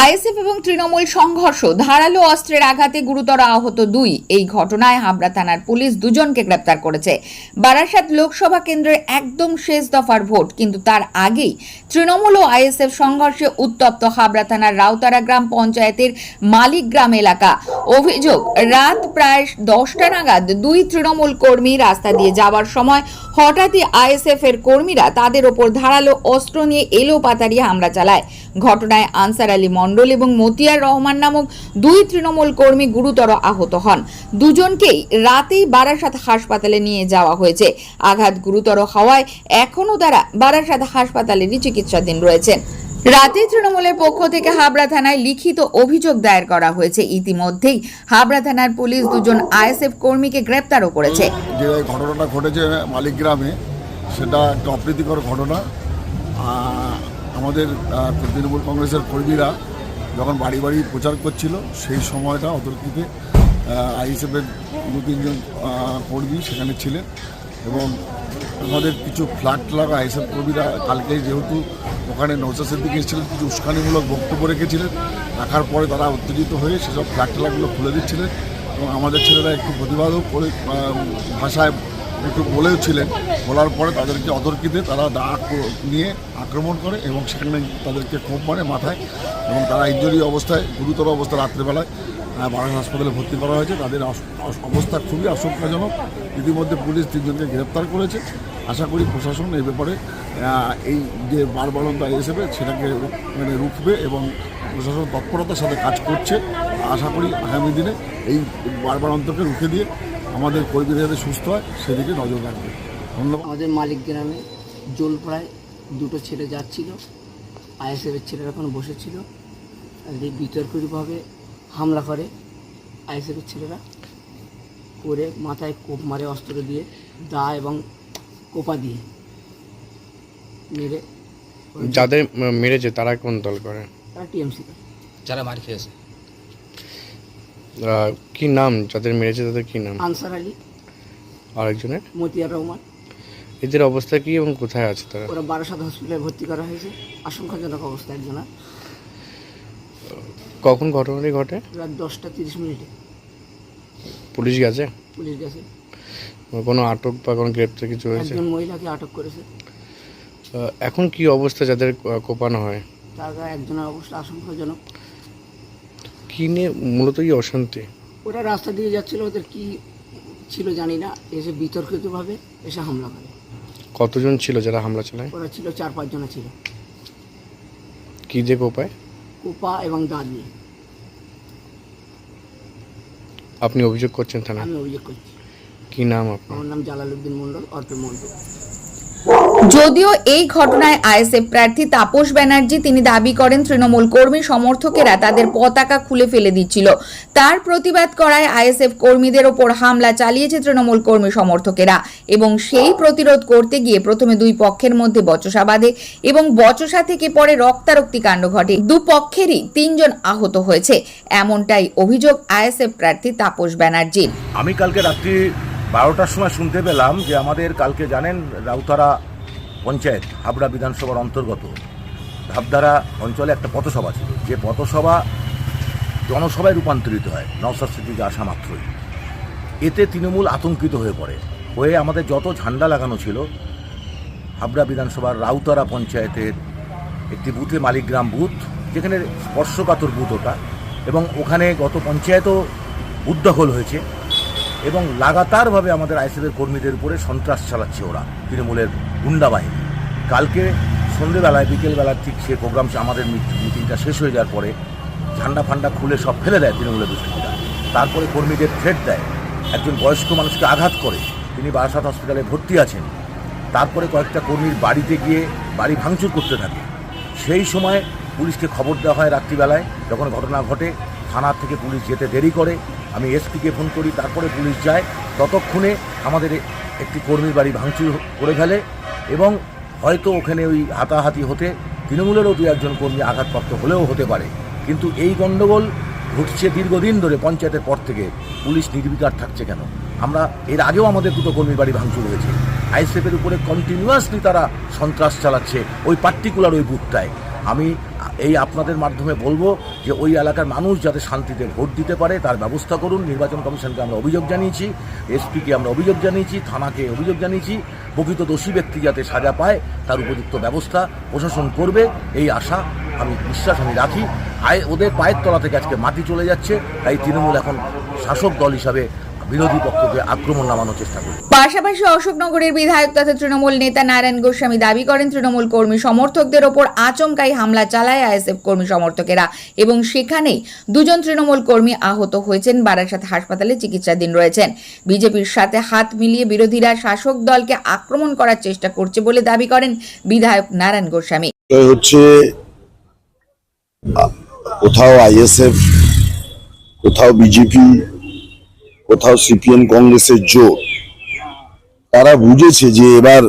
ISF এবং তৃণমূল সংঘর্ষ, ধারালো অস্ত্রের আঘাতে গুরুতর আহত দুই। এই ঘটনায় হাবড়া থানার পুলিশ দুজনকে গ্রেপ্তার করেছে। বারাসাত লোকসভা কেন্দ্রের একদম শেষ দফার ভোট, কিন্তু তার আগেই তৃণমূল ও আইএসএফ সংঘর্ষে উত্তপ্ত হাবড়া থানার রাউতারা গ্রাম পঞ্চায়েতের মালিক গ্রাম এলাকা। অভিযোগ, রাত প্রায় দশটা নাগাদ দুই তৃণমূল কর্মী রাস্তা দিয়ে যাওয়ার সময় হঠাৎই আইএসএফ এর কর্মীরা তাদের ওপর ধারালো অস্ত্র নিয়ে এলো পাতারি হামলা চালায়। ঘটনায় আনসার আলী মণ্ডল এবং মতিয়ার রহমান নামক দুই তৃণমূল কর্মী গুরুতর আহত হন। দুজনকেই রাতেই বারাসাত হাসপাতালে নিয়ে যাওয়া হয়েছে। আঘাত গুরুতর হওয়ায় এখনও তারা বারাসাত হাসপাতালেরই চিকিৎসাধীন রয়েছেন। রাতে তৃণমূলের পক্ষ থেকে হাবড়া থানায় লিখিত অভিযোগ দায়ের করা হয়েছে। ইতিমধ্যেই হাবড়া থানার পুলিশ দুজন আইএসএফ কর্মীকে গ্রেপ্তারও করেছে। যে ঘটনাটা ঘটেছে মালিক গ্রামে, সেটা একটা অপ্রীতিকর ঘটনা। আমাদের তৃণমূল কংগ্রেসের কর্মীরা যখন বাড়ি বাড়ি প্রচার করছিল, সেই সময়টা অতর্কিতে আই আইএসএফের দু তিনজন কর্মী সেখানে ছিলেন এবং আমাদের কিছু ফ্ল্যাট লাগা আইএসএফ কর্মীরা কালকে যেহেতু ওখানে নৌসা সিদ্দিক এসেছিলেন, কিছু উস্কানিমূলক বক্তব্য রেখেছিলেন, রাখার পরে তারা উত্তেজিত হয়ে সেসব ফ্ল্যাট লাগগুলো খুলে দিচ্ছিলেন এবং আমাদের ছেলেরা একটু প্রতিবাদও করে ভাষায় একটু বলেও ছিলেন বলার পরে তাদেরকে অতর্কিতে তারা আক্র- নিয়ে আক্রমণ করে এবং সেখানে তাদেরকে কোপ মারে মাথায় এবং তারা ইঞ্জুরি অবস্থায় গুরুতর অবস্থা রাত্রেবেলায় আহ, হাসপাতালে ভর্তি করা হয়েছে। তাদের অবস্থা খুবই আশঙ্কাজনক। ইতিমধ্যে পুলিশ তিনজনকে গ্রেপ্তার করেছে। আশা করি প্রশাসন এই ব্যাপারে এই যে বারবারন্ত হিসেবে সেটাকে মানে রুখবে এবং প্রশাসন তৎপরতার সাথে কাজ করছে। আশা করি আগামী দিনে এই বারবারন্তকে রুখে দিয়ে আমাদের কর্মীরা যাতে সুস্থ হয় সেদিকে নজর রাখবে। ধন্যবাদ। আমাদের মালিক গ্রামে জোল প্রায় দুটো ছেলে যাচ্ছিল আইএসএফের ছেলেরা ওখানে বসেছিল আর এই বিতর্কিতভাবে হামলা করে আইএসএফের ছেলেরা। করে মাথায় কোপ মারে অস্ত্র দিয়ে দা এবং কোপা দিয়ে মেরে যাদের মেরেছে তারা কোন দল করে? তারা টিএমসি যারা মার খেয়েছে। কি নাম? যাদের মেরেছে তাদের কি নাম? আনসার আলী। আরেকজনের? মতিয়ার রহমান। এদের অবস্থা কি এবং কোথায় আছে তারা? ওরা বারাসাত হসপিটালে ভর্তি করা হয়েছে। আশঙ্কাজনক অবস্থা একজনা কখন ঘটনাটি ঘটে? রাত দশটা তিরিশ মিনিটে। পুলিশ গেছে? পুলিশ গেছে। কোনো আটক বা কোনো গ্রেপ্তার কিছু হয়েছে? একজন মহিলাকে আটক করেছে। এখন কি অবস্থা যাদের কোপানো হয়? তারা একজনের অবস্থা আশঙ্কাজনক। কি নিয়ে মূলত কি অশান্তি? ওরা রাস্তা দিয়ে যাচ্ছিল ওদের কি ছিল জানি না। এসে বিতর্কিতভাবে এসে হামলা করে। কতজন ছিল যারা হামলা চালায়? ওরা ছিল চার পাঁচজনা ছিল। কি দিয়ে কোপায়? কোপা এবং দাঁত নিয়ে আপনি অভিযোগ করছেন থানায়? আমি অভিযোগ করছি। কি নাম আপনার? আমার নাম জালালউদ্দিন মন্ডল অর্পে মণ্ডল। যদিও এই ঘটনায় আইএসএফ প্রার্থী তাপস ব্যানার্জি তিনি দাবি করেন তৃণমূল কর্মী সমর্থকেরা তাদের পতাকা খুলে ফেলে দিচ্ছিল। তার প্রতিবাদ করায় আইএসএফ কর্মীদের ওপর হামলা চালিয়েছে তৃণমূল কর্মী সমর্থকেরা এবং সেই প্রতিরোধ করতে গিয়ে প্রথমে দুই পক্ষের মধ্যে বচসা বাঁধে এবং বচসা থেকে পরে রক্তারক্তি কাণ্ড ঘটে। দুপক্ষেরই তিনজন আহত হয়েছে, এমনটাই অভিযোগ আইএসএফ প্রার্থী তাপস ব্যানার্জির। আমি কালকে রাত্রি বারোটার সময় শুনতে পেলাম যে আমাদের কালকে জানেন রাউতারা পঞ্চায়েত, হাবড়া বিধানসভার অন্তর্গত। ধাপধারা অঞ্চলে একটা পথসভা ছিল। যে পথসভা জনসভায় রূপান্তরিত হয় নওসাদ সিদ্দিকে আসা মাত্রই। এতে তৃণমূল আতঙ্কিত হয়ে পড়ে। হয়ে আমাদের যত ঝান্ডা লাগানো ছিল, হাবড়া বিধানসভার রাউতারা পঞ্চায়েতের একটি বুথে মালিকগ্রাম বুথ, যেখানে স্পর্শকাতর বুথ ওটা, এবং ওখানে গত পঞ্চায়েতও বুথ দখল হয়েছে। এবং লাগাতারভাবে আমাদের আইসিএফের কর্মীদের উপরে সন্ত্রাস চালাচ্ছে ওরা, তৃণমূলের গুন্ডা বাহিনী। কালকে সন্ধেবেলায়, বিকেলবেলার ঠিক সে প্রোগ্রাম আমাদের মিট- মিটিংটা শেষ হয়ে যাওয়ার পরে ঝান্ডা ফান্ডা খুলে সব ফেলে দেয় তৃণমূলের দুষ্কৃতীরা। তারপরে কর্মীদের থ্রেট দেয়। একজন বয়স্ক মানুষকে আঘাত করে। তিনি বারাসাত হসপিটালে ভর্তি আছেন। তারপরে কয়েকটা কর্মীর বাড়িতে গিয়ে বাড়ি ভাঙচুর করতে থাকে। সেই সময় পুলিশকে খবর দেওয়া হয় রাত্রিবেলায়, যখন ঘটনা ঘটে থানা থেকে পুলিশ যেতে দেরি করে, আমি এসপিকে ফোন করি, তারপরে পুলিশ যায়। ততক্ষণে আমাদের একটি কর্মীর বাড়ি ভাঙচুর করে ফেলে এবং হয়তো ওখানে ওই হাতাহাতি হতে তৃণমূলেরও দু একজন কর্মী আঘাতপ্রাপ্ত হলেও হতে পারে। কিন্তু এই গণ্ডগোল ঘটছে দীর্ঘদিন ধরে পঞ্চায়েতের পর থেকে। পুলিশ নির্বিকার থাকছে কেন? আমরা এর আগেও আমাদের দুটো কর্মীর বাড়ি ভাঙচুর হয়েছে। আইএসএফের উপরে কন্টিনিউয়াসলি তারা সন্ত্রাস চালাচ্ছে ওই পার্টিকুলার ওই বুথটায় আমি এই আপনাদের মাধ্যমে বলব যে ওই এলাকার মানুষ যাতে শান্তিতে ভোট দিতে পারে, তার ব্যবস্থা করুন। নির্বাচন কমিশনকে আমরা অভিযোগ জানিয়েছি, এসপিকে আমরা অভিযোগ জানিয়েছি, থানাকে অভিযোগ জানিয়েছি। প্রকৃত দোষী ব্যক্তি যাতে সাজা পায়, তার উপযুক্ত ব্যবস্থা প্রশাসন করবে। এই আশা আমি, বিশ্বাস আমি রাখি। আয়, ওদের পায়ের তলা থেকে আজকে মাটি চলে যাচ্ছে। তাই তৃণমূল এখন শাসক দল হিসাবে বিরোধী পক্ষকে আক্রমণ নামানোর চেষ্টা করবে পাশাপাশি অশোকনগরের বিধায়ক তথা তৃণমূল নেতা নারায়ণ গোস্বামী দাবি করেন তৃণমূল কর্মী সমর্থকদের ওপর আচমকাই হামলা চালায় আইএসএফ কর্মী সমর্থকেরা এবং সেখানেই দুজন তৃণমূল কর্মী আহত হয়েছেন। বারাসাত হাসপাতালে চিকিৎসাধীন রয়েছেন। বিজেপির সাথে হাত মিলিয়ে বিরোধীরা শাসক দলকে আক্রমণ করার চেষ্টা করছে বলে দাবি করেন বিধায়ক নারায়ণ গোস্বামী। হচ্ছে কোথাও আইএসএফ কোথাও বিজেপি কোথাও সিপিএম কংগ্রেসের জোট, তারা বুঝেছে যে এবার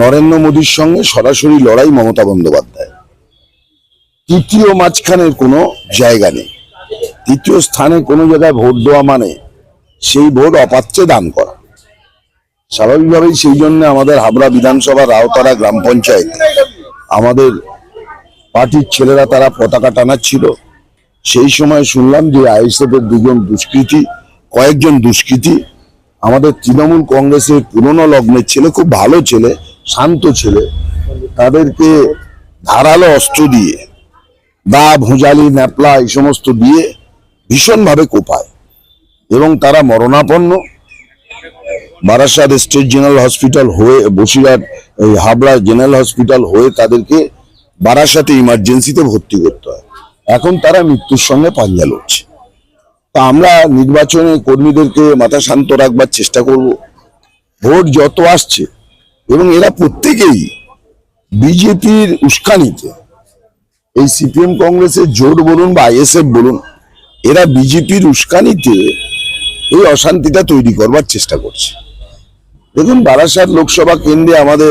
নরেন্দ্র মোদীর সঙ্গে সরাসরি লড়াই মমতা বন্দ্যোপাধ্যায় তৃতীয় মাঝখানের কোনো জায়গা নেই। তৃতীয় স্থানে কোনো জায়গায় ভোট দেওয়া মানে সেই ভোট অপাত্রে দান করা। স্বাভাবিকভাবেই সেই জন্য আমাদের হাবড়া বিধানসভা রাওতারা গ্রাম পঞ্চায়েত আমাদের পার্টির ছেলেরা তারা পতাকা টানাচ্ছিল। সেই সময় শুনলাম যে আইএসএফ এর দুজন দুষ্কৃতী, কয়েকজন দুষ্কৃতী, আমাদের তৃণমূল কংগ্রেসের পুরনো লগ্নের ছেলে, খুব ভালো ছেলে, শান্ত ছেলে, তাদেরকে ধারালো অস্ত্র দিয়ে দা ভুজালি, ন্যাপলা এই সমস্ত দিয়ে ভীষণভাবে কোপায় এবং তারা মরণাপন্ন। বারাসাত স্টেট জেনারেল হসপিটাল হয়ে, বসিরহাট হাবড়া জেনারেল হসপিটাল হয়ে তাদেরকে বারাসাতে ইমার্জেন্সিতে ভর্তি করতে হয়। এখন তারা মৃত্যুর সঙ্গে পাঞ্জা লড়ছে। তা আমরা নির্বাচনে কর্মীদেরকে মাথা শান্ত রাখবার চেষ্টা করব। ভোট যত আসছে, এবং এরা প্রত্যেকেই বিজেপির উস্কানিতে, এই সিপিএম কংগ্রেসের জোট বলুন বা আইএসএফ বলুন, এরা বিজেপির উস্কানিতে এই অশান্তিটা তৈরি করবার চেষ্টা করছে। দেখুন বারাসাত লোকসভা কেন্দ্রে আমাদের